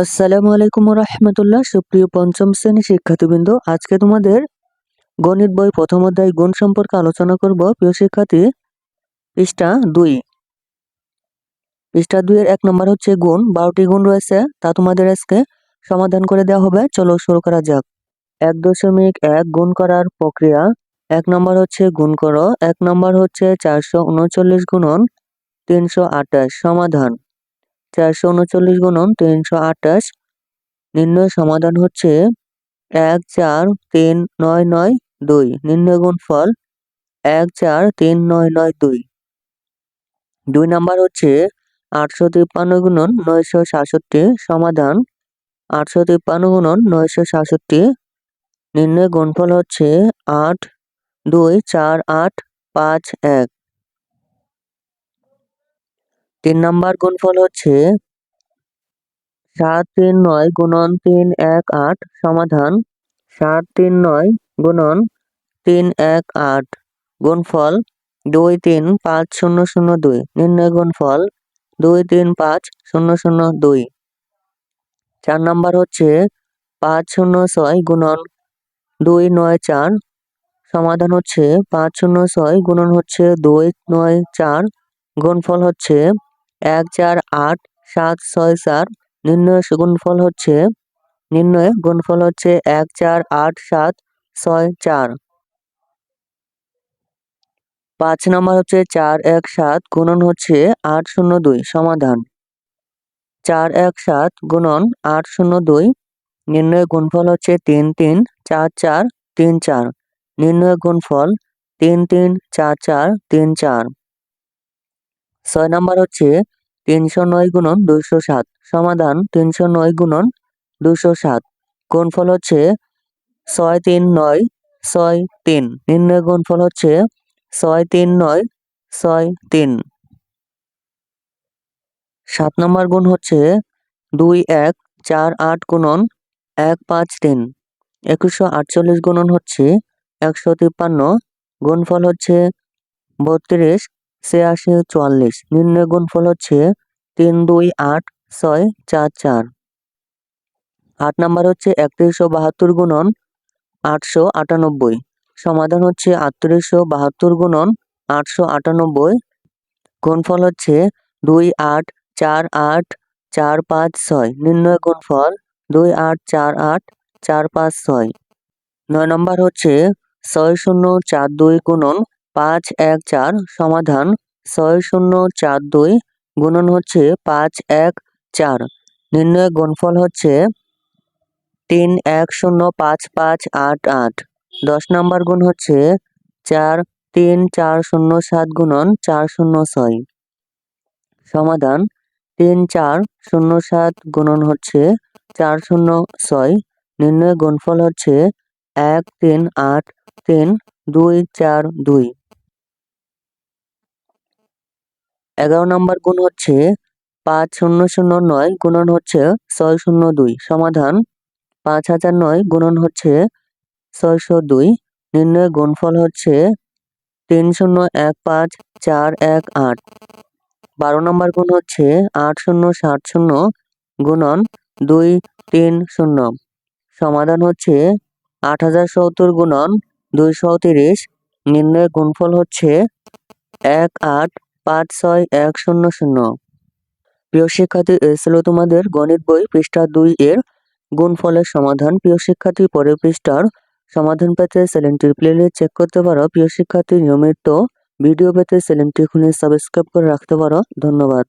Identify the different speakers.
Speaker 1: আসসালামু আলাইকুম রহমতুল্লাহ সুপ্রিয় পঞ্চম শ্রেণি শিক্ষার্থীবৃন্দ, আজকে তোমাদের গণিত বই প্রথম অধ্যায় গুণ সম্পর্কে আলোচনা করব। প্রিয় শিক্ষার্থী, পৃষ্ঠা দুই। পৃষ্ঠা দুইয়ের এক নম্বর হচ্ছে গুণ। বারোটি গুণ রয়েছে, তা তোমাদের আজকে সমাধান করে দেওয়া হবে। চলো শুরু করা যাক। এক দশমিক এক গুণ করার প্রক্রিয়া। এক নম্বর হচ্ছে গুণ করো। এক নম্বর হচ্ছে চারশো উনচল্লিশ গুণন তিনশো আঠাশ। সমাধান। চারশো উনচল্লিশ গুণন তিনশো আঠাশ। নির্ণয় সমাধান হচ্ছে এক চার তিন নয় নয় দুই। নির্ণয় গুণফল এক চার তিন নয় নয় দুই। দুই নাম্বার হচ্ছে আটশো তিপ্পান্ন গুণন নয়শো সাতষট্টি। সমাধান আটশো তিপ্পান্ন গুণন নয়শো সাতষট্টি। নির্ণয় গুণফল হচ্ছে আট দুই চার আট পাঁচ এক। তিন নাম্বার গুণফল হচ্ছে সাত তিন নয় গুণন তিন এক আট সমাধান। সাত তিন নয় গুণন তিন এক আট গুণফল দুই তিন পাঁচ শূন্য শূন্য দুই নির্ণয় গুণফল দুই তিন পাঁচ শূন্য শূন্য দুই। চার নাম্বার হচ্ছে পাঁচ শূন্য ছয় গুণন দুই নয় চার সমাধান হচ্ছে পাঁচ শূন্য ছয় গুণন হচ্ছে দুই নয় চার গুণফল হচ্ছে এক চার আট সাত ছয় চার নির্ণয় গুণফল হচ্ছে নির্ণয় গুণফল হচ্ছে এক চার আট সাত ছয় চার। পাঁচ নম্বর হচ্ছে চার এক সাত গুণন হচ্ছে আট শূন্য দুই, সমাধান। চার এক সাত গুণন আট শূন্য দুই নির্ণয় গুণফল হচ্ছে তিন তিন চার চার, তিন চার। নির্ণয় গুণফল তিন তিন চার চার তিন চার। ছয় নম্বর হচ্ছে তিনশো নয় গুণন দুশো সাত, সমাধান তিনশো নয় গুণন দুশো সাত। গুণফল হচ্ছে ছয় তিন নয়, ছয় তিন। নির্ণয় গুণফল হচ্ছে ছয় তিন নয়, ছয় তিন। সাত নম্বর গুণ হচ্ছে দুই এক চার আট গুণন এক পাঁচ তিন। একুশশো আটচল্লিশ গুণন হচ্ছে একশো তিপ্পান্ন। গুণফল হচ্ছে বত্রিশ ছিয়াশি চুয়াল্লিশ। নির্ণয় গুণফল হচ্ছে তিন দুই আট ছয় চার চার। আট নাম্বার হচ্ছে একত্রিশশো বাহাত্তর গুণন আটশো আটানব্বই। সমাধান হচ্ছে আটত্রিশশো বাহাত্তর গুণন আটশো আটানব্বই। গুণফল হচ্ছে দুই আট চার আট চার পাঁচ ছয়। নির্ণয় গুণফল দুই আট চার আট চার পাঁচ ছয়। নয় নম্বর হচ্ছে ছয় শূন্য চার দুই গুণন পাঁচ এক চার সমাধান ছয় শূন্য চার দুই গুণন হচ্ছে পাঁচ এক চার। নির্ণয় গুণফল হচ্ছে তিন এক শূন্য পাঁচ পাঁচ আট আট। দশ নম্বর গুণ হচ্ছে চার তিন চার শূন্য সাত গুণন চার শূন্য ছয়। সমাধান তিন চার শূন্য সাত গুণন হচ্ছে চার শূন্য ছয়। নির্ণয় গুণফল হচ্ছে এক তিন আট তিন দুই চার দুই। এগারো নম্বর গুণ হচ্ছে পাঁচ শূন্য শূন্য নয় গুণন হচ্ছে ছয় শূন্য দুই। সমাধান, পাঁচ হাজার নয় গুণন হচ্ছে ছয়শো দুই। নির্ণয় গুণফল হচ্ছে তিন শূন্য এক পাঁচ চার এক আট। বারো নম্বর গুণ হচ্ছে আট শূন্য সাত শূন্য গুণন দুই তিন শূন্য। সমাধান হচ্ছে আট হাজার সত্তর গুণন দুইশো তিরিশ। নির্ণয় গুণফল হচ্ছে এক আট পাঁচ ছয় এক শূন্য শূন্য। প্রিয় শিক্ষার্থী, এ ছিল তোমাদের গণিত বই পৃষ্ঠা দুই এর গুণফলের সমাধান। প্রিয় শিক্ষার্থী, পরের পৃষ্ঠার সমাধান পেতে চ্যানেলটির প্লেলিস্ট চেক করতে পারো। প্রিয় শিক্ষার্থী, নিয়মিত ভিডিও পেতে চ্যানেলটি খুলে সাবস্ক্রাইব করে রাখতে পারো। ধন্যবাদ।